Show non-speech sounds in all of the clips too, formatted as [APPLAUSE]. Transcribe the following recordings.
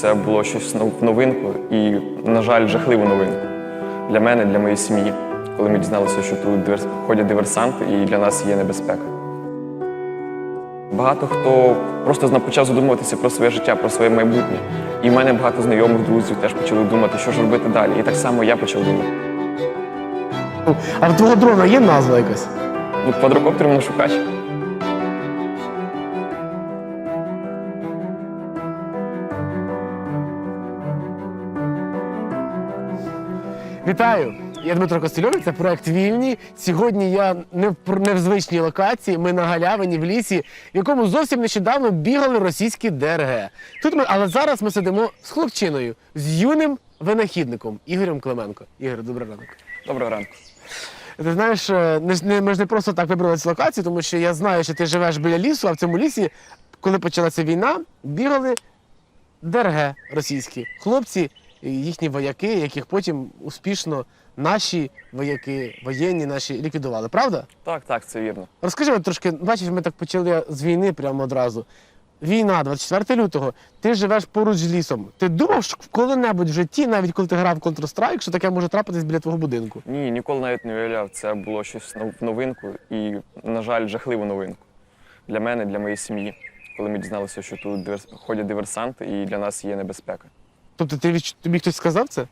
Це було щось нов- новинку і, на жаль, жахливу новинку для мене, для моєї сім'ї, коли ми дізналися, що тут ходять диверсанти і для нас є небезпека. Багато хто просто почав задумуватися про своє життя, про своє майбутнє. І в мене багато знайомих друзів теж почали думати, що ж робити далі. І так само я почав думати. А в твого дрона є назва якась? Ну, квадрокоптер на шукач. Вітаю! Я Дмитро Костельович, це проект Вільні. Сьогодні я не в не в звичній локації. Ми на галявині в лісі, в якому зовсім нещодавно бігали російські ДРГ. Тут ми, але зараз ми сидимо з хлопчиною, з юним винахідником Ігорем Клименко. Ігор, добрий ранок. Доброго ранку. Ти знаєш, е, не, ми ж не просто так вибрали цю локацію, тому що я знаю, що ти живеш біля лісу, а в цьому лісі, коли почалася війна, бігали ДРГ російські хлопці, їхні вояки, яких потім успішно наші вояки, воєнні наші ліквідували. Правда? Так, так, це вірно. Розкажи от трошки, бачиш, ми так почали з війни прямо одразу. Війна, 24 лютого, ти живеш поруч з лісом. Ти думав, що коли-небудь в житті, навіть коли ти грав в Counter-Strike, що таке може трапитись біля твого будинку? Ні, ніколи навіть не уявляв. Це було щось нов- новинку і, на жаль, жахливу новинку для мене, для моєї сім'ї, коли ми дізналися, що тут ходять диверсанти і для нас є небезпека. Тобто ти тобі хтось сказав це?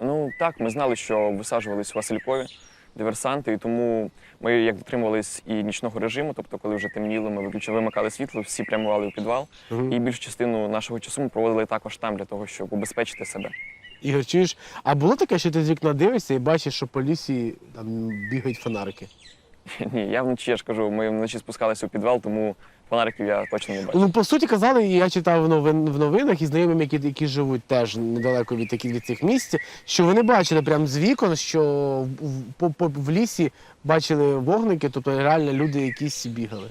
Ну так, ми знали, що висаджувались в Василькові диверсанти, і тому ми як дотримувались і нічного режиму, тобто, коли вже темніло, ми виключили, вимикали світло, всі прямували в підвал. І більшу частину нашого часу ми проводили також там для того, щоб убезпечити себе. Ігор, чуєш, а було таке, що ти з вікна дивишся і бачиш, що по лісі там бігають фонарики? [LAUGHS] Ні, я вночі я ж кажу, ми вночі спускалися у підвал, тому фонариків я точно не бачив. Ну, по суті, казали, і я читав в новин, в новинах і знайомим, які, які живуть теж недалеко від таких від цих місць, що вони бачили прямо з вікон, що в, в, по, по, в лісі бачили вогники, тобто реально люди якісь бігали.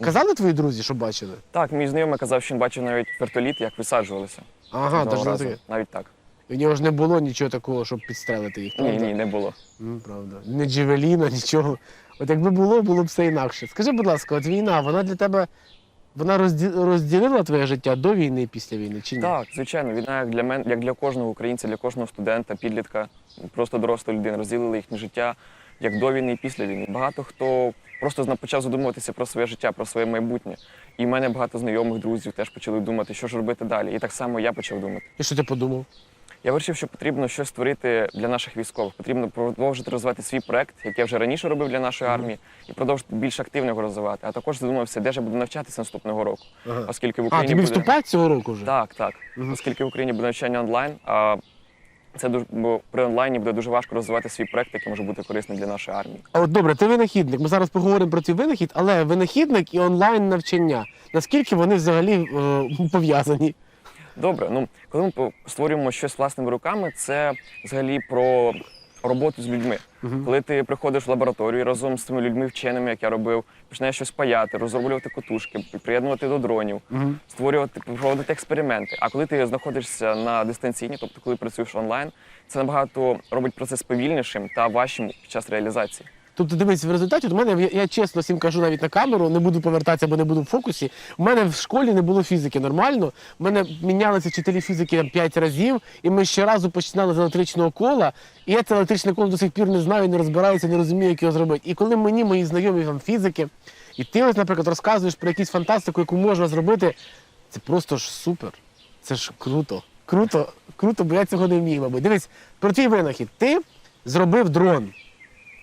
Казали твої друзі, що бачили? Так, мій знайомий казав, що він бачив навіть вертоліт, як висаджувалися. Ага, Одного тож разу. таке. навіть так. У нього ж не було нічого такого, щоб підстрелити їх. Ні, правда? ні, не було. Ну, правда. Не джевеліна, нічого. От якби було, було б все інакше. Скажи, будь ласка, от війна, вона для тебе вона розді- розділила твоє життя до війни і після війни, чи ні? Так, звичайно, війна як для мене, як для кожного українця, для кожного студента, підлітка, просто дорослої людини, розділили їхнє життя як до війни і після війни. Багато хто просто почав задумуватися про своє життя, про своє майбутнє. І в мене багато знайомих друзів теж почали думати, що ж робити далі. І так само я почав думати. І що ти подумав? Я вирішив, що потрібно щось створити для наших військових. Потрібно продовжити розвивати свій проект, який я вже раніше робив для нашої армії, і продовжити більш активно його розвивати. А також задумався, де ж я буду навчатися наступного року, Ага. оскільки в А, Україні тобі буде... вступати цього року вже? Так, так. Мгм. Оскільки в Україні буде навчання онлайн, а це дуже бо при онлайні буде дуже важко розвивати свій проект, який може бути корисним для нашої армії. А от добре, ти винахідник. Ми зараз поговоримо про твій винахід, але винахідник і онлайн навчання. Наскільки вони взагалі е, пов'язані? Добре, ну коли ми створюємо щось власними руками, це взагалі про роботу з людьми. Мгм. Коли ти приходиш в лабораторію разом з тими людьми вченими, як я робив, починаєш щось паяти, розроблювати котушки, приєднувати до дронів, Мгм. створювати, проводити експерименти. А коли ти знаходишся на дистанційні, тобто коли працюєш онлайн, це набагато робить процес повільнішим та важчим під час реалізації. Тобто, дивись, в результаті, у мене, я, чесно всім кажу навіть на камеру, не буду повертатися, бо не буду в фокусі. У мене в школі не було фізики нормально. У мене мінялися вчителі фізики там, 5 разів, і ми щоразу починали з електричного кола. І я це електричне коло до сих пір не знаю, не розбираюся, не розумію, як його зробити. І коли мені мої знайомі там, фізики, і ти ось, наприклад, розказуєш про якусь фантастику, яку можна зробити, це просто ж супер. Це ж круто. Круто, круто, бо я цього не вмів, мабуть. Дивись, про твій винахід. Ти зробив дрон.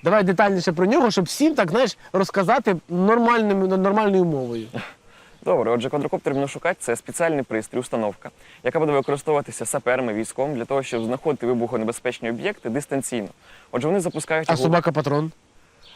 Давай детальніше про нього, щоб всім так знаєш розказати нормальним, нормальною мовою. Добре, отже, квадрокоптер міношукач це спеціальний пристрій, установка, яка буде використовуватися саперами, військом для того, щоб знаходити вибухонебезпечні об'єкти дистанційно. Отже, вони запускають А собака патрон.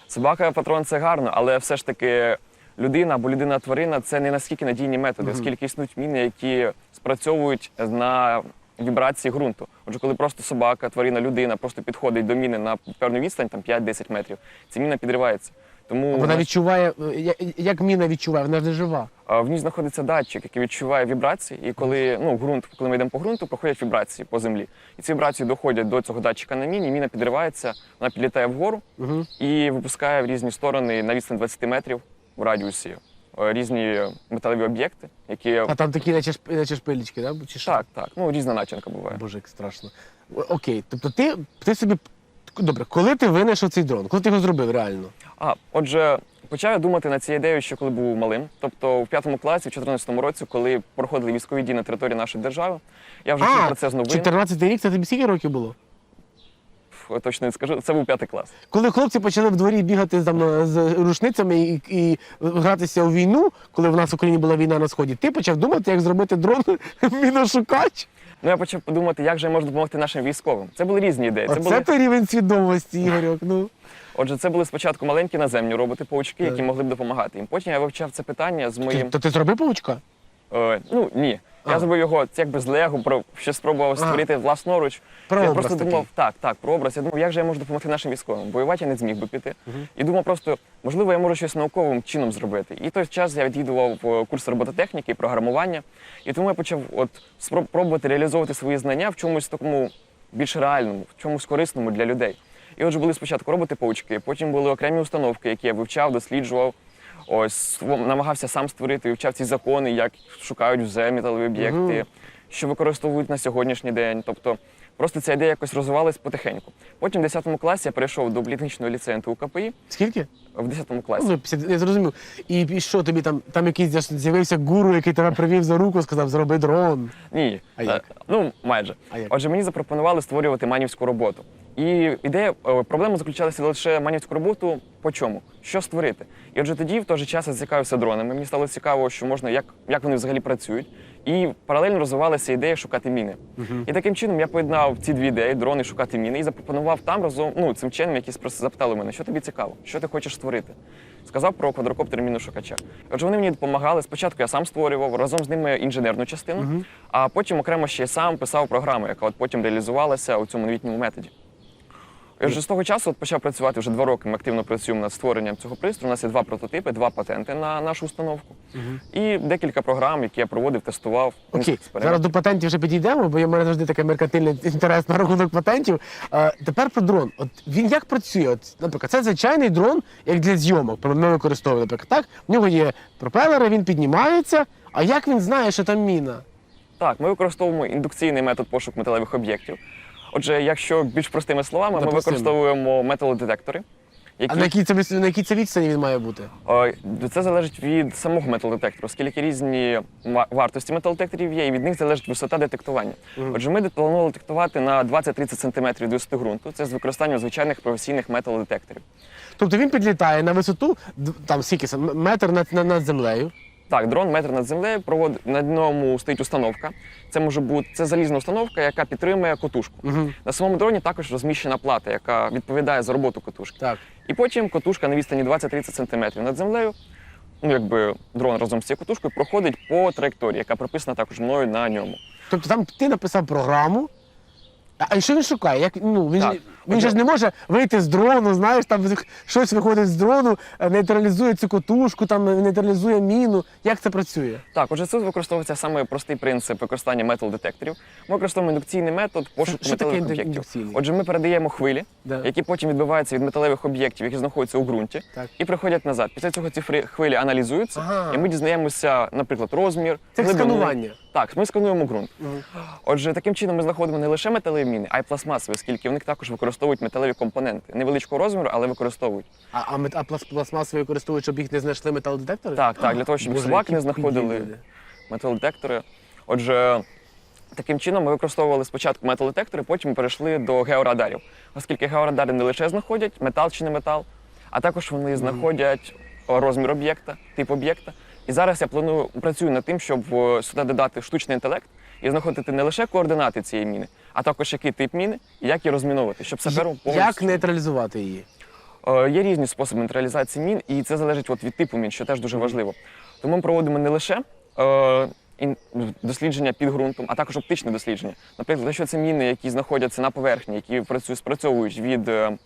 собака патрон це гарно, але все ж таки людина або людина-тварина це не наскільки надійні методи, оскільки існують міни, які спрацьовують на вібрації ґрунту. Отже, коли просто собака, тварина, людина просто підходить до міни на певну відстань, там 5-10 метрів, ця міна підривається. Тому Вона відчуває, е, як міна відчуває, вона ж не жива. В ній знаходиться датчик, який відчуває вібрації, і коли ну ґрунт, коли ми йдемо по ґрунту, проходять вібрації по землі. І ці вібрації доходять до цього датчика на міні, міна підривається, вона підлітає вгору Угу. і випускає в різні сторони на відстань 20 метрів в радіусі різні металеві об'єкти, які А там такі, наче, шп- наче шпилечки, да? Чи що? так, так, ну різна начинка буває. Боже, як страшно. О- Окей, тобто ти, ти собі. Добре, коли ти винайшов цей дрон? Коли ти його зробив реально? А отже, почав я думати на цю ідею, ще коли був малим. Тобто в п'ятому класі, в 14 році, коли проходили військові дії на території нашої держави, я вже чув про це з новин. 14 рік, це тобі скільки років було? Точно не скажу. Це був п'ятий клас. Коли хлопці почали в дворі бігати там, з рушницями і, і гратися у війну, коли в нас в Україні була війна на сході, ти почав думати, як зробити дрон [LAUGHS] міношукач. Ну я почав подумати, як же я можу допомогти нашим військовим. Це були різні ідеї. Це Оце були то рівень свідомості, Ігорьок. Ну. отже, це були спочатку маленькі наземні роботи, паучки, які могли б допомагати їм. Потім я вивчав це питання з моїм. то ти зробив паучка? Е, ну ні. А. Я зробив його якби з Лего, про ще спробував створити власноруч. Прообраз я просто такий. думав, так, так, про образ. Я думав, як же я можу допомогти нашим військовим. Воювати я не зміг би піти. І думав просто, можливо, я можу щось науковим чином зробити. І той час я відвідував е, курс робототехніки і програмування. І тому я почав от спроб- пробувати реалізовувати свої знання в чомусь такому більш реальному, в чомусь корисному для людей. І отже, були спочатку роботи-паучки, потім були окремі установки, які я вивчав, досліджував. Ось намагався сам створити, вивчав ці закони, як шукають в металові об'єкти, що використовують на сьогоднішній день. Тобто просто ця ідея якось розвивалась потихеньку. Потім в 10 класі я перейшов до політехнічного ліцею НТУ КПІ Скільки? в 10 класі. Ну, 50, я зрозумів. І, і що тобі там, там якийсь з'явився гуру, який тебе привів за руку, сказав, зроби дрон. Ні, А Е, як? ну майже. А як? Отже, мені запропонували створювати манівську роботу. І ідея, е, проблема заключалася лише манівську роботу по чому? Що створити? І отже, тоді в той же час я зацікавився дронами. Мені стало цікаво, що можна, як, як вони взагалі працюють. І паралельно розвивалася ідея шукати міни. І таким чином я поєднав ці дві ідеї дрони, шукати міни, і запропонував там разом, ну цим чином, якісь просто запитали мене, що тобі цікаво, що ти хочеш створити. Сказав про квадрокоптер міношукача. Отже, вони мені допомагали. Спочатку я сам створював разом з ними інженерну частину, а потім окремо ще сам писав програму, яка от потім реалізувалася у цьому новітньому методі. І вже з того часу от почав працювати вже два роки. Ми активно працюємо над створенням цього пристрою. У нас є два прототипи, два патенти на нашу установку. І декілька програм, які я проводив, тестував. Окей, зараз до патентів вже підійдемо, бо в мене завжди такий меркантильний інтерес на рахунок патентів. Е, тепер про дрон. От він як працює? От, наприклад, це звичайний дрон, як для зйомок. Ми використовуємо, наприклад, так. В нього є пропелери, він піднімається. А як він знає, що там міна? Так, ми використовуємо індукційний метод пошуку металевих об'єктів. Отже, якщо більш простими словами, ми Допустимо. використовуємо металодетектори, які А на якій це на якій це відстані він має бути? Е, Це залежить від самого металодетектору, оскільки різні ма- вартості металодетекторів є, і від них залежить висота детектування. Отже, ми планували детектувати на 20-30 см висоти ґрунту. Це з використанням звичайних професійних металодетекторів. Тобто він підлітає на висоту д- там скільки це, м- метр над, над, над землею. Так, дрон метр над землею проводить на ньому стоїть установка. Це може бути це залізна установка, яка підтримує котушку. Угу. На самому дроні також розміщена плата, яка відповідає за роботу котушки. Так. І потім котушка на відстані 20-30 см над землею. Ну, якби дрон разом з цією котушкою проходить по траєкторії, яка прописана також мною на ньому. Тобто там ти написав програму. А а що він шукає? Як, ну, він, Так. Він же ж не може вийти з дрону, знаєш, там щось виходить з дрону, е, нейтралізує цю котушку, там е, нейтралізує міну. Як це працює? Так, отже, тут використовується саме простий принцип використання метал-детекторів. Ми використовуємо індукційний метод пошуку що таке металевих інду- об'єктів. індукційний? Отже, ми передаємо хвилі, Да. які потім відбиваються від металевих об'єктів, які знаходяться у ґрунті, Так. і приходять назад. Після цього ці хвилі аналізуються, Ага. і ми дізнаємося, наприклад, розмір. Це сканування. Так, ми скануємо ґрунт. Отже, таким чином ми знаходимо не лише металеві міни, а й пластмасові, оскільки в них також використовують металеві компоненти невеличкого розміру, але використовують. А, а, мет- а плас- пластмасові використовують, щоб їх не знайшли металодетектори? Так, так, для того, щоб Боже, собаки не знаходили підійди. металодетектори. Отже, таким чином ми використовували спочатку металодетектори, потім перейшли до георадарів, оскільки георадари не лише знаходять метал чи не метал, а також вони знаходять розмір об'єкта, тип об'єкта. І зараз я планую працюю над тим, щоб е, сюди додати штучний інтелект і знаходити не лише координати цієї міни, а також який тип міни і як її розміновувати, щоб саперу Як нейтралізувати її? Е, Є різні способи нейтралізації мін, і це залежить от від типу мін, що теж дуже важливо. Тому ми проводимо не лише е, дослідження під ґрунтом, а також оптичне дослідження. Наприклад, якщо це міни, які знаходяться на поверхні, які працюють, спрацьовують від е,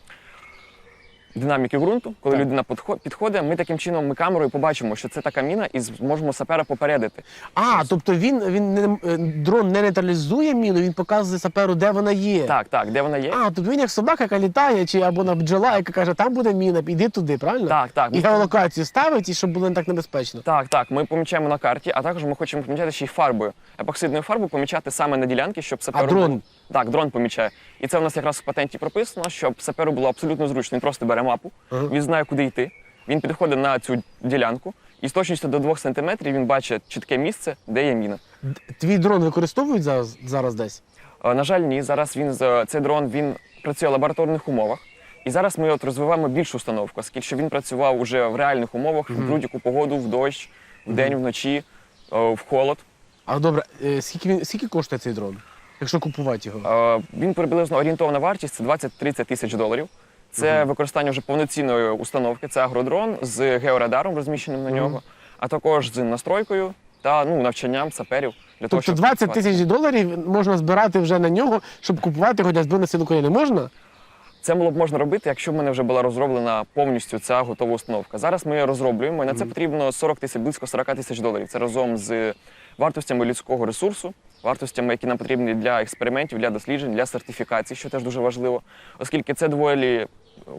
динаміки ґрунту. Коли Так. людина підходить, ми таким чином ми камерою побачимо, що це така міна, і зможемо сапера попередити. А, тобто він, він не, е, дрон не нейтралізує міну, він показує саперу, де вона є. Так, так, де вона є. А, тобто він як собака, яка літає, чи або на бджола, яка каже, там буде міна, іди туди, правильно? Так, так. І геолокацію ставить, і щоб було не так небезпечно. Так, так, ми помічаємо на карті, а також ми хочемо помічати ще й фарбою. Епоксидною фарбою помічати саме на ділянки, щоб саперу. дрон? Так, дрон помічає. І це в нас якраз в патенті прописано, щоб саперу було абсолютно зручно. Він просто бере мапу, він знає, куди йти. Він підходить на цю ділянку, і з точністю до 2 см він бачить чітке місце, де є міна. Твій дрон використовують зараз, зараз десь? Е, На жаль, ні. Зараз він цей дрон він працює в лабораторних умовах. І зараз ми от розвиваємо більшу установку, оскільки він працював уже в реальних умовах, в будь-яку погоду, в дощ, в день, вночі, е, в холод. А добре, е, скільки, він, скільки коштує цей дрон, якщо купувати його? Е, Він приблизно орієнтовна вартість це 20-30 тисяч доларів. Це використання вже повноцінної установки. Це агродрон з георадаром, розміщеним на нього, а також з настройкою та ну, навчанням саперів для того, Тобто щоб 20 тисяч доларів можна збирати вже на нього, щоб купувати його для Збройних сил України. Можна? Це було б можна робити, якщо в мене вже була розроблена повністю ця готова установка. Зараз ми її розроблюємо, і на це потрібно 40 тисяч, близько 40 тисяч доларів. Це разом з вартостями людського ресурсу, вартостями, які нам потрібні для експериментів, для досліджень, для сертифікації, що теж дуже важливо, оскільки це доволі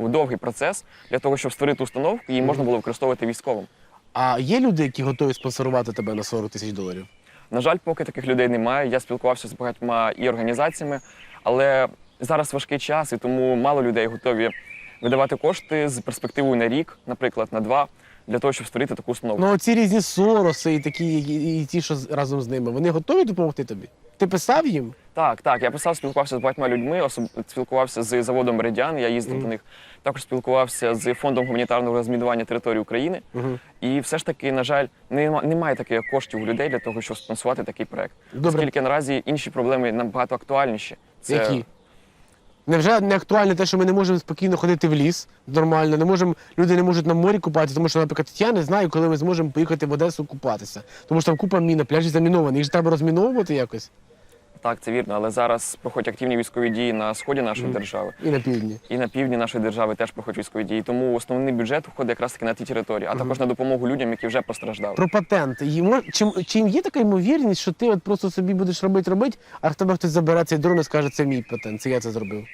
довгий процес для того, щоб створити установку, її можна було використовувати військовим. А є люди, які готові спонсорувати тебе на 40 тисяч доларів? На жаль, поки таких людей немає. Я спілкувався з багатьма і організаціями, але зараз важкий час, і тому мало людей готові видавати кошти з перспективою на рік, наприклад, на два, для того, щоб створити таку установку. Ну, ці різні сороси і такі, і, і ті, що з- разом з ними, вони готові допомогти тобі? Ти писав їм? Так, так. Я писав, спілкувався з багатьма людьми, особ... спілкувався з заводом Меридіан, я їздив до них. Також спілкувався з фондом гуманітарного розмінування території України. І все ж таки, на жаль, нема- немає таких коштів у людей для того, щоб спонсувати такий проект. Добре. Оскільки наразі інші проблеми набагато актуальніші. Це Які? Невже не актуально те, що ми не можемо спокійно ходити в ліс нормально, не можемо, люди не можуть на морі купатися, тому що, наприклад, я не знаю, коли ми зможемо поїхати в Одесу купатися. Тому що там купа мін, на пляжі заміновані. Їх ж треба розміновувати якось Так, це вірно, але зараз проходять активні військові дії на сході нашої держави. і на півдні. І на півдні нашої держави теж проходять військові дії. Тому основний бюджет входить якраз таки на ті території, а також на допомогу людям, які вже постраждали. Про патент. Чим, чим є така ймовірність, що ти от просто собі будеш робити, робити, а в тебе хтось забере цей дрон і скаже, це мій патент, це я це зробив.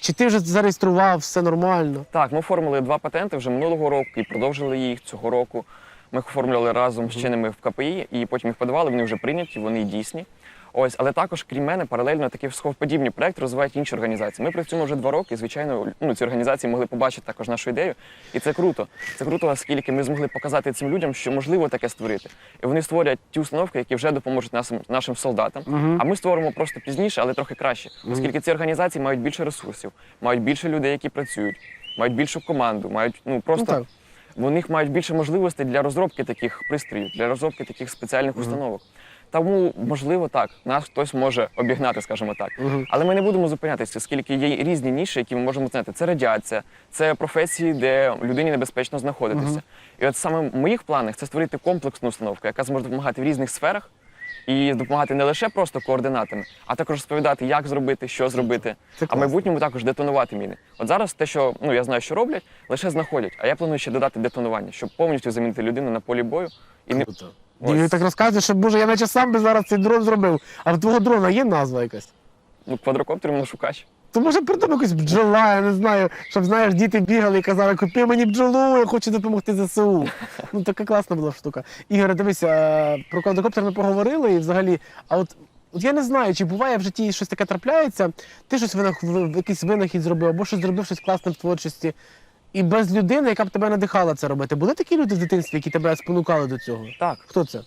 Чи ти вже зареєстрував, все нормально? Так, ми оформили два патенти вже минулого року і продовжили їх цього року. Ми їх оформлювали разом з чинними в КПІ, і потім їх подавали. Вони вже прийняті, вони дійсні. Ось, але також, крім мене, паралельно такі сховподібні проекти розвивають інші організації. Ми працюємо вже два роки. і, Звичайно, ну ці організації могли побачити також нашу ідею. І це круто. Це круто, оскільки ми змогли показати цим людям, що можливо таке створити. І вони створять ті установки, які вже допоможуть нашим нашим солдатам. А ми створимо просто пізніше, але трохи краще, оскільки ці організації мають більше ресурсів, мають більше людей, які працюють, мають більшу команду, мають ну просто. Ну. У них мають більше можливостей для розробки таких пристроїв, для розробки таких спеціальних установок. Тому, можливо, так, нас хтось може обігнати, скажімо так. Мгм. Але ми не будемо зупинятися, оскільки є різні ніші, які ми можемо знати. Це радіація, це професії, де людині небезпечно знаходитися. І от саме в моїх планах це створити комплексну установку, яка зможе допомагати в різних сферах і допомагати не лише просто координатами, а також розповідати, як зробити, що зробити, Це а в майбутньому також детонувати міни. От зараз те, що ну я знаю, що роблять, лише знаходять. А я планую ще додати детонування, щоб повністю замінити людину на полі бою і не Круто. Ось. Ти так розказуєш, що боже, я наче сам би зараз цей дрон зробив. А в твого дрона є назва якась? ну, квадрокоптер моношукач. То може придумай якусь бджола, я не знаю, щоб знаєш, діти бігали і казали, купи мені бджолу, я хочу допомогти ЗСУ. Ну така класна була штука. Ігоре, дивися, про квадрокоптер ми поговорили і взагалі, а от. От я не знаю, чи буває в житті щось таке трапляється, ти щось винах, якийсь винахід зробив, або щось зробив щось класне в творчості. І без людини, яка б тебе надихала це робити. Були такі люди в дитинстві, які тебе спонукали до цього? Так. Хто це?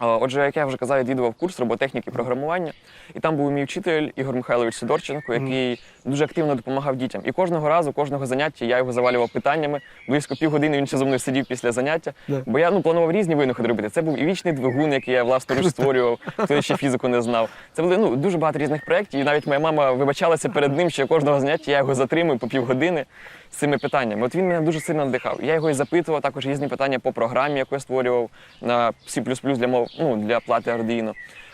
Отже, як я вже казав, я відвідував курс роботехніки програмування, і там був мій вчитель Ігор Михайлович Сидорченко, який дуже активно допомагав дітям. І кожного разу, кожного заняття я його завалював питаннями. Близько півгодини він ще зо мною сидів після заняття. Бо я ну планував різні винаходи робити. Це був і вічний двигун, який я власноруч створював, хто ще фізику не знав. Це були ну дуже багато різних проєктів. І навіть моя мама вибачалася перед ним, що кожного заняття я його затримую по півгодини з цими питаннями. От він мене дуже сильно надихав. Я його і запитував, також різні питання по програмі, яку я створював на C++ для мов, ну для плати Arduino.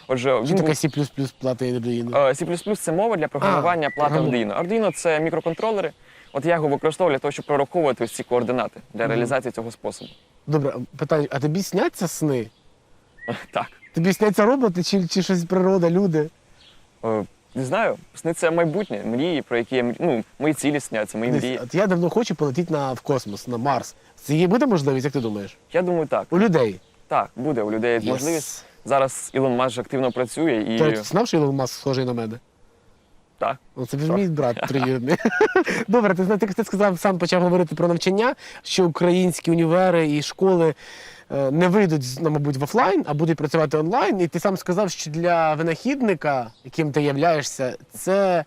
Отже, Що він таке був C++ плати Arduino? Е, C++ це мова для програмування А, плати програму- Arduino. Arduino – це мікроконтролери. От я його використовую для того, щоб прораховувати ось ці координати для реалізації цього способу. Добре, питання, а тобі сняться сни? [LAUGHS] Так. Тобі сняться роботи чи, чи щось природа, люди? Е, Не знаю, сниться майбутнє, мрії, про які я мрі- ну, мої цілі сняться, мої Десь, мрії. От я давно хочу полетіти на, в космос, на Марс. Це є буде можливість, як ти думаєш? Я думаю, так. У людей. Так, буде у людей Yes. можливість. Зараз Ілон Маск активно працює і Ти знав, що Ілон Маск схожий на мене? так. Ну, це ж мій брат троюрідний. [LAUGHS] Добре, ти знаєш, ти, ти сказав, сам почав говорити про навчання, що українські універи і школи е, не вийдуть, ну, мабуть, в офлайн, а будуть працювати онлайн. І ти сам сказав, що для винахідника, яким ти являєшся, це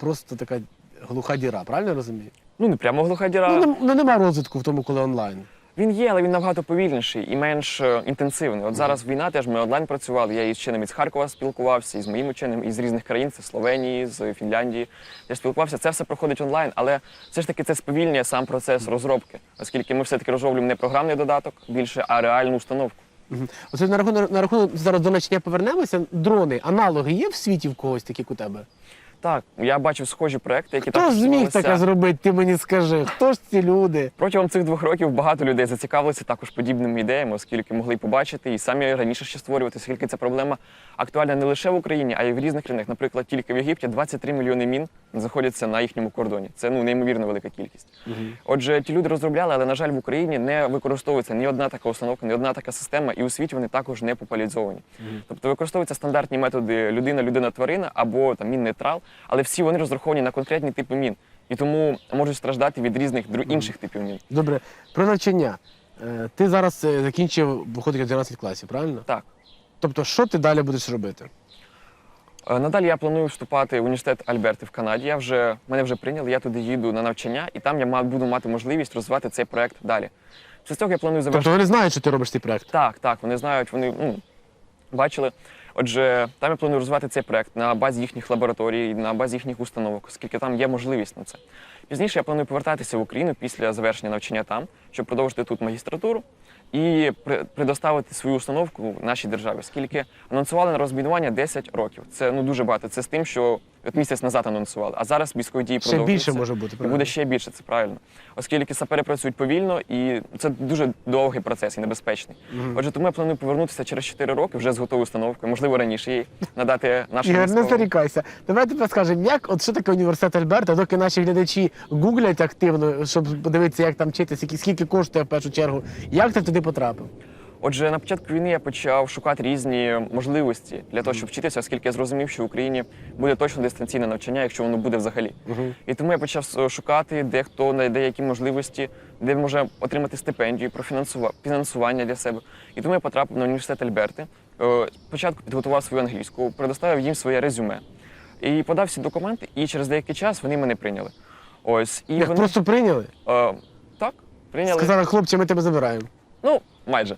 просто така глуха діра, правильно я розумію? Ну не прямо глуха діра. Ну, нем- ну нема розвитку в тому, коли онлайн. Він є, але він набагато повільніший і менш е, інтенсивний. От зараз війна теж ми онлайн працювали. Я із вченими з Харкова спілкувався, і з моїми вченими із різних країн, це Словенії, з Фінляндії. Я спілкувався. Це все проходить онлайн, але все ж таки це сповільнює сам процес розробки, оскільки ми все-таки розроблюємо не програмний додаток більше, а реальну установку. Оце на рахунок, на рахунок зараз до навчання повернемося. Дрони, аналоги є в світі в когось такі як у тебе? Так, я бачив схожі проекти, які Хто ж зміг таке зробити? Ти мені скажи, хто ж ці люди? Протягом цих двох років багато людей зацікавилися також подібними ідеями, оскільки могли побачити і самі раніше ще створювати, оскільки ця проблема актуальна не лише в Україні, а й в різних країнах. Наприклад, тільки в Єгипті 23 мільйони мін знаходяться на їхньому кордоні. Це ну неймовірно велика кількість. Отже, ті люди розробляли, але на жаль, в Україні не використовується ні одна така установка, ні одна така система, і у світі вони також не популяризовані. Тобто використовуються стандартні методи людина, людина, тварина або там мін-нейтрал, але всі вони розраховані на конкретні типи мін. І тому можуть страждати від різних дру- інших типів мін. Добре, про навчання. Е, Ти зараз е, закінчив, виходить 11 класів, правильно? Так. Тобто, що ти далі будеш робити? Е, Надалі я планую вступати в університет Альберти в Канаді. Я вже мене вже прийняли. Я туди їду на навчання, і там я ма- буду мати можливість розвивати цей проект далі. Після цього я планую завершити. Тобто вони знають, що ти робиш цей проект. Так, так, вони знають, вони ну, бачили. Отже, там я планую розвивати цей проект на базі їхніх лабораторій, на базі їхніх установок, оскільки там є можливість на це. Пізніше я планую повертатися в Україну після завершення навчання там, щоб продовжити тут магістратуру і предоставити свою установку нашій державі, оскільки анонсували на розмінування 10 років. Це ну дуже багато. Це з тим, що от місяць назад анонсували. А зараз військові дії Ще більше може бути, І правильно? буде ще більше, це правильно. Оскільки сапери працюють повільно, і це дуже довгий процес і небезпечний. Отже, тому я планую повернутися через 4 роки вже з готовою установкою, можливо, раніше їй надати нашим Ігор, не зарікайся. Давай тепер скажемо, як от що таке університет Альберта, доки наші глядачі гуглять активно, щоб подивитися, як там вчитися, скільки коштує в першу чергу. Як ти туди потрапив? Отже, на початку війни я почав шукати різні можливості для того, щоб вчитися, оскільки я зрозумів, що в Україні буде точно дистанційне навчання, якщо воно буде взагалі. І тому я почав шукати, де хто знайде які можливості, де може отримати стипендію, профінансува- фінансування для себе. І тому я потрапив на університет Альберти. Е, Спочатку підготував свою англійську, предоставив їм своє резюме. І подав всі документи, і через деякий час вони мене прийняли. Ось і Як вони просто прийняли? е, так прийняли. Сказали, хлопці, ми тебе забираємо. Ну майже.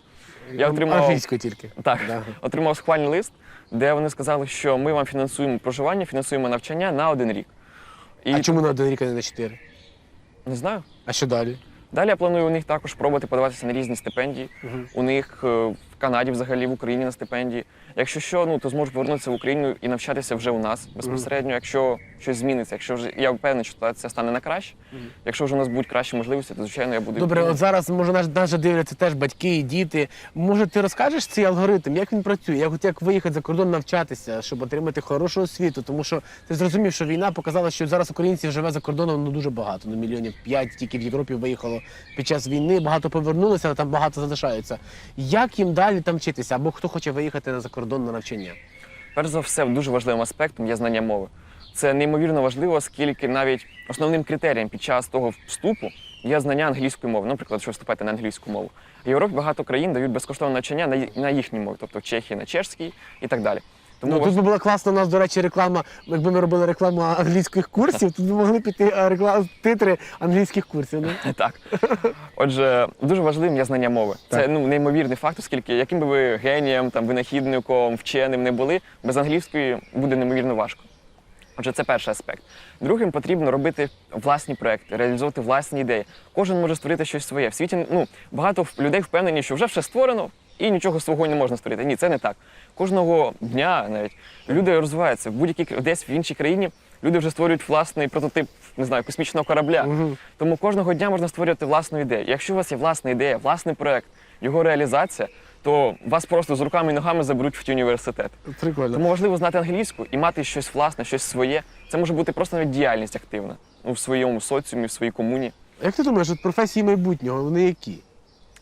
Я отримав тільки. так, Да. отримав схвальний лист, де вони сказали, що ми вам фінансуємо проживання, фінансуємо навчання на один рік. І А чому на один рік, а не на чотири? не знаю. А що далі? Далі я планую у них також пробувати подаватися на різні стипендії. У них е, в Канаді, взагалі в Україні на стипендії. Якщо що, ну то зможу повернутися в Україну і навчатися вже у нас безпосередньо. Якщо щось зміниться, якщо вже я впевнений, що ситуація стане на краще. Якщо вже у нас будуть кращі можливості, то звичайно я буду. Добре, от зараз може нас дивляться теж батьки і діти. Може, ти розкажеш цей алгоритм, як він працює? Як, от як виїхати за кордон навчатися, щоб отримати хорошу освіту? Тому що ти зрозумів, що війна показала, що зараз українців живе за кордоном ну дуже багато. Ну мільйонів п'ять тільки в Європі виїхало під час війни. Багато повернулися, але там багато залишаються. Як їм далі там вчитися? Або хто хоче виїхати на закордон на навчання? Перш за все, дуже важливим аспектом є знання мови. Це неймовірно важливо, оскільки навіть основним критерієм під час того вступу є знання англійської мови. Наприклад, що вступати на англійську мову. В Європі багато країн дають безкоштовне навчання на, на їхній мові, тобто в Чехії на чешській і так далі. Тому Ну, важ- тут би була класна у нас, до речі, реклама. Якби ми робили рекламу англійських курсів, тут би могли піти е, реклам, титри англійських курсів. Ну. [LAUGHS] Так. Отже, дуже важливим є знання мови. Це ну, неймовірний факт, оскільки яким би ви генієм, там, винахідником, вченим не були, без англійської буде неймовірно важко. Отже, це перший аспект. Другим потрібно робити власні проекти, реалізовувати власні ідеї. Кожен може створити щось своє. В світі ну, багато людей впевнені, що вже все створено і нічого свого не можна створити. Ні, це не так. Кожного дня навіть люди розвиваються в будь-якій десь в іншій країні. люди вже створюють власний прототип, не знаю, космічного корабля. Мгм. Тому кожного дня можна створювати власну ідею. Якщо у вас є власна ідея, власний проект, його реалізація, то вас просто з руками і ногами заберуть в ті університет. Прикольно. Тому важливо знати англійську і мати щось власне, щось своє. Це може бути просто навіть діяльність активна ну, в своєму соціумі, в своїй комуні. Як ти думаєш, от професії майбутнього, вони які?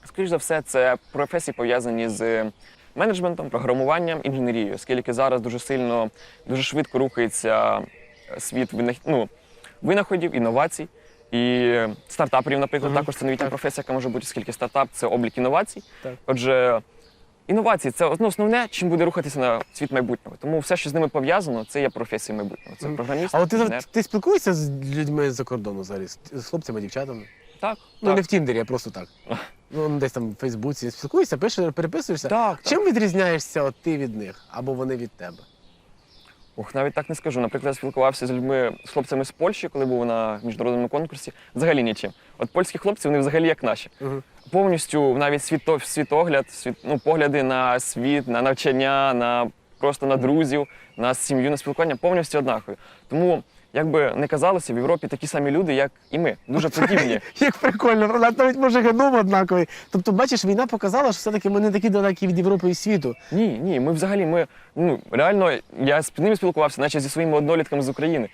Скоріше за все, це професії пов'язані з менеджментом, програмуванням, інженерією, оскільки зараз дуже сильно, дуже швидко рухається світ ну, винаходів, інновацій. І стартаперів, наприклад, Мгм. також це новітня Так. професія, яка може бути, оскільки стартап це облік інновацій. Так. Отже, інновації це ну, основне, чим буде рухатися на світ майбутнього. Тому все, що з ними пов'язано, це є професія майбутнього. Це програміст, А от ти, ти спілкуєшся з людьми з-за кордону взагалі? З з хлопцями, дівчатами? Так, Ну, так. не в Тіндері, а просто так. [LAUGHS] Ну, десь там в Фейсбуці спілкуєшся, пишеш, переписуєшся. Так, так. Чим відрізняєшся от ти від них або вони від тебе? Ох, навіть так не скажу. Наприклад, я спілкувався з людьми, з хлопцями з Польщі, коли був на міжнародному конкурсі. Взагалі нічим. От польські хлопці, вони взагалі як наші. Угу. Повністю навіть світо, світогляд, світ, ну, погляди на світ, на навчання, на просто на друзів, на сім'ю, на спілкування повністю однакові. Тому, як би не казалося, в Європі такі самі люди, як і ми, дуже подібні. [LAUGHS] Як прикольно, правда? Навіть може геном однаковий. Тобто, бачиш, війна показала, що все-таки ми не такі далекі від Європи і світу. Ні, ні, ми взагалі, ми ну реально, я з ними спілкувався, наче зі своїми однолітками з України.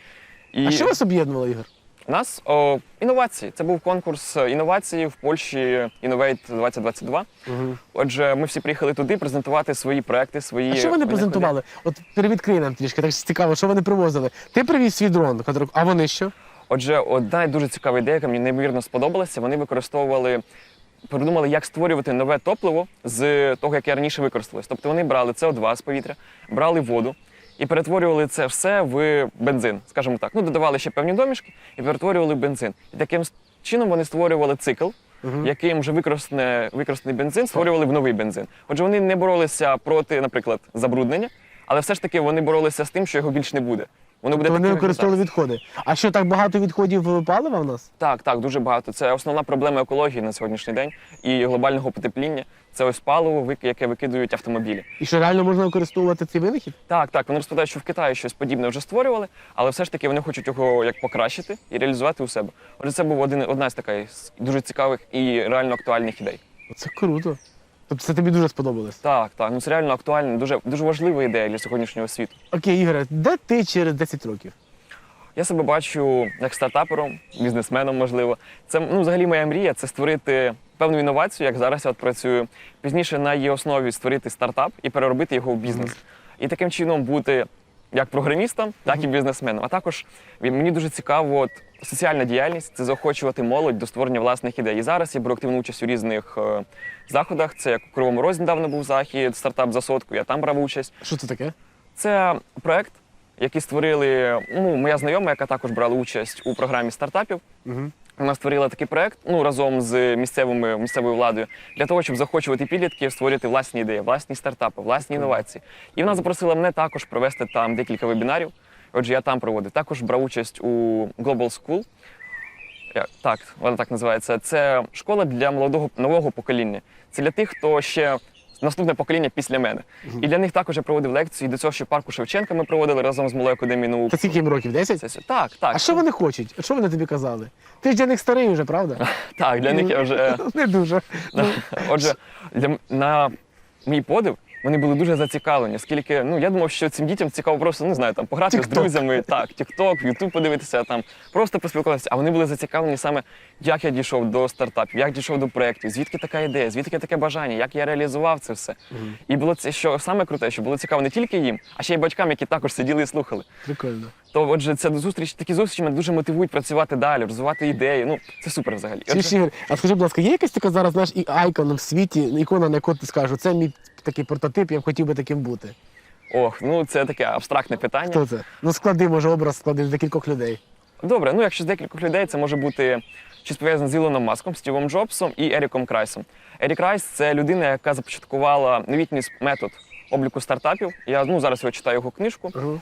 І... А що вас об'єднувало, Ігор? Нас о, інновації. Це був конкурс е, інновації в Польщі Innovate 2022. Угу. Отже, ми всі приїхали туди презентувати свої проекти, свої А що вони презентували? От перевідкрий нам трішки, так цікаво, що вони привозили. Ти привіз свій дрон, а вони що? Отже, одна дуже цікава ідея, яка мені неймовірно сподобалася. Вони використовували. Придумали, як створювати нове топливо з того, яке раніше використовувалось. Тобто вони брали СО2 з повітря, брали воду і перетворювали це все в бензин, скажімо так. Ну, додавали ще певні домішки і перетворювали в бензин. І таким чином вони створювали цикл, Мгм. яким вже використаний, використаний бензин створювали в новий бензин. Отже, вони не боролися проти, наприклад, забруднення, але все ж таки вони боролися з тим, що його більш не буде. Воно буде вони використовували відходи. А що так багато відходів палива в нас? Так, так, дуже багато. Це основна проблема екології на сьогоднішній день і глобального потепління. Це ось паливо, яке викидують автомобілі. І що реально можна використовувати цей винахід? Так, так, вони розповідають, що в Китаї щось подібне вже створювали, але все ж таки вони хочуть його як покращити і реалізувати у себе. Отже, це був один одна з таких дуже цікавих і реально актуальних ідей. Це круто. Тобто це тобі дуже сподобалось. Так, так, ну це реально актуальна, дуже дуже важлива ідея для сьогоднішнього світу. Окей, Ігоре, де ти через 10 років? Я себе бачу як стартапером, бізнесменом, можливо. Це ну, взагалі моя мрія це створити певну інновацію, як зараз я от працюю. Пізніше на її основі створити стартап і переробити його в бізнес. І таким чином бути як програмістом, так і бізнесменом. А також мені дуже цікаво от, соціальна діяльність це заохочувати молодь до створення власних ідей. І зараз я беру активну участь у різних е, заходах. Це як у Кривому Розі недавно був захід, стартап за сотку. Я там брав участь. Що це таке? Це проект, який створили ну, моя знайома, яка також брала участь у програмі стартапів. Угу. Вона створила такий проект ну, разом з місцевими, місцевою владою для того, щоб захочувати підлітків створити власні ідеї, власні стартапи, власні інновації. І вона запросила мене також провести там декілька вебінарів. Отже, я там проводив. Також брав участь у Global School. Так, вона так називається. Це школа для молодого нового покоління. Це для тих, хто ще наступне покоління після мене. І для них також я проводив лекції. До цього ще в парку Шевченка ми проводили разом з малою академією наук. Та скільки їм років? 10? Це все. Так, так. А що вони хочуть? А що вони тобі казали? Ти ж для них старий вже, правда? [LAUGHS] Так, для них я вже. [LAUGHS] Не дуже. [LAUGHS] Отже, для, на мій подив вони були дуже зацікавлені, оскільки ну я думав, що цим дітям цікаво просто не знаю, там пограти з друзями, так, TikTok, YouTube подивитися, там просто поспілкуватися. А вони були зацікавлені саме, як я дійшов до стартапів, як дійшов до проєктів, звідки така ідея, звідки таке бажання, як я реалізував це все. І було це, що саме круте, що було цікаво не тільки їм, а ще й батькам, які також сиділи і слухали. прикольно. То, отже, це зустріч, такі зустрічі мене дуже мотивують працювати далі, розвивати ідеї. Ну, це супер взагалі. Отже, а скажи, будь ласка, є якась така зараз знаєш, і айкон в світі, ікона, на яку ти скажеш, це мій такий прототип, я б хотів би таким бути. Ох, ну це таке абстрактне питання. Хто це? Ну склади, може, образ склади з декількох людей. Добре, ну якщо з декількох людей, це може бути щось пов'язане з Ілоном Маском, Стівом Джобсом і Еріком Крайсом. Ерік Райс це людина, яка започаткувала новітній метод обліку стартапів. Я ну зараз його читаю його книжку. Угу.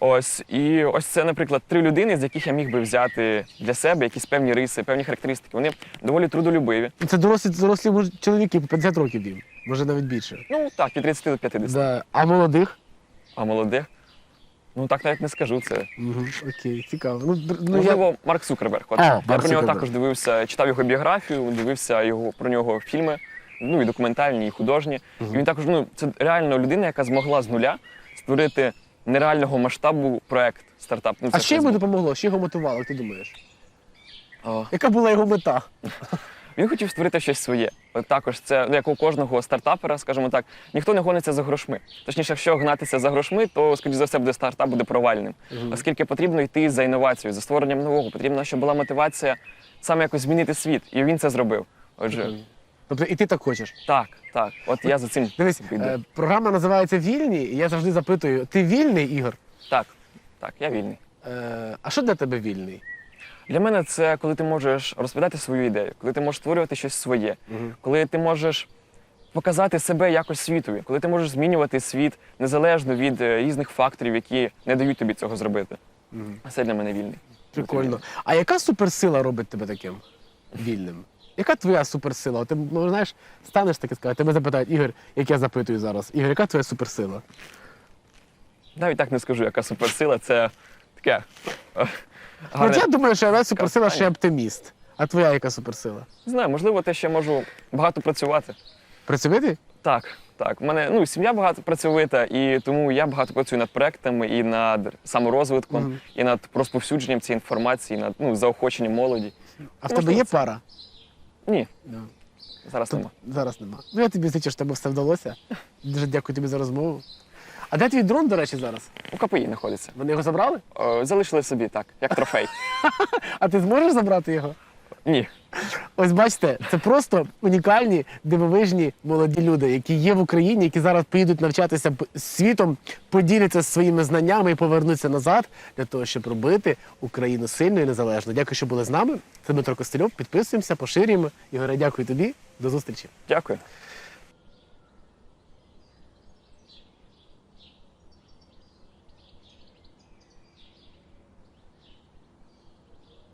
Ось і ось це, наприклад, три людини, з яких я міг би взяти для себе якісь певні риси, певні характеристики. Вони доволі трудолюбиві. Це дорослі, дорослі муж- чоловіки по 50 років їм, може навіть більше. Ну так, від 30 до 50. Да. А молодих? А молодих. Ну так навіть не скажу це. Угу. Окей, цікаво. Ну, др- ну, я... Можливо, Марк Цукерберг. От А, я Марк про нього Цукерберг. також дивився, читав його біографію, дивився його про нього фільми, ну і документальні, і художні. І він також ну це реально людина, яка змогла з нуля створити нереального масштабу проект стартап. Ну, А що йому Facebook. допомогло? Що його мотивувало, як ти думаєш? О, Яка була його мета? Він хотів створити щось своє. От також це ну, як у кожного стартапера, скажімо так, ніхто не гониться за грошми. Точніше, якщо гнатися за грошми, то скоріш за все буде стартап буде провальним. Оскільки потрібно йти за інновацією, за створенням нового, потрібно, щоб була мотивація саме якось змінити світ. І він це зробив. Отже, Тобто і ти так хочеш. так, так. От я за цим Дивись, йду. е, програма називається Вільні, і я завжди запитую: ти вільний, Ігор? Так, так, я вільний. Е, а що для тебе вільний? Для мене це коли ти можеш розповідати свою ідею, коли ти можеш створювати щось своє, коли ти можеш показати себе якось світові, коли ти можеш змінювати світ незалежно від е, різних факторів, які не дають тобі цього зробити. Це для мене вільний. Прикольно. А яка суперсила робить тебе таким вільним? Яка твоя суперсила? Ти ну, знаєш, станеш таки сказати, тебе запитають, Ігор, як я запитую зараз. Ігор, яка твоя суперсила? Навіть так не скажу, яка суперсила, це таке. е, Ну, я думаю, що я суперсила, що я оптиміст. А твоя яка суперсила? Не знаю, можливо, те, що я можу багато працювати. Працювати? Так, так. У мене ну, сім'я багато працьовита, і тому я багато працюю над проектами і над саморозвитком, Мгм. і над розповсюдженням цієї інформації, над ну, заохоченням молоді. А в тебе є це. пара? Ні, Да. зараз нема. зараз нема. Ну я тобі зичу, що тебе все вдалося. Дуже дякую тобі за розмову. А де твій дрон, до речі, зараз? У КПІ знаходиться. Вони його забрали? О, Залишили собі так, як трофей. [LAUGHS] А ти зможеш забрати його? Ні. Ось бачите, це просто унікальні, дивовижні молоді люди, які є в Україні, які зараз поїдуть навчатися світом, поділяться своїми знаннями і повернуться назад для того, щоб робити Україну сильною і незалежною. Дякую, що були з нами. Це Дмитро Костельов. Підписуємося, поширюємо. Ігоре, дякую тобі. До зустрічі. Дякую.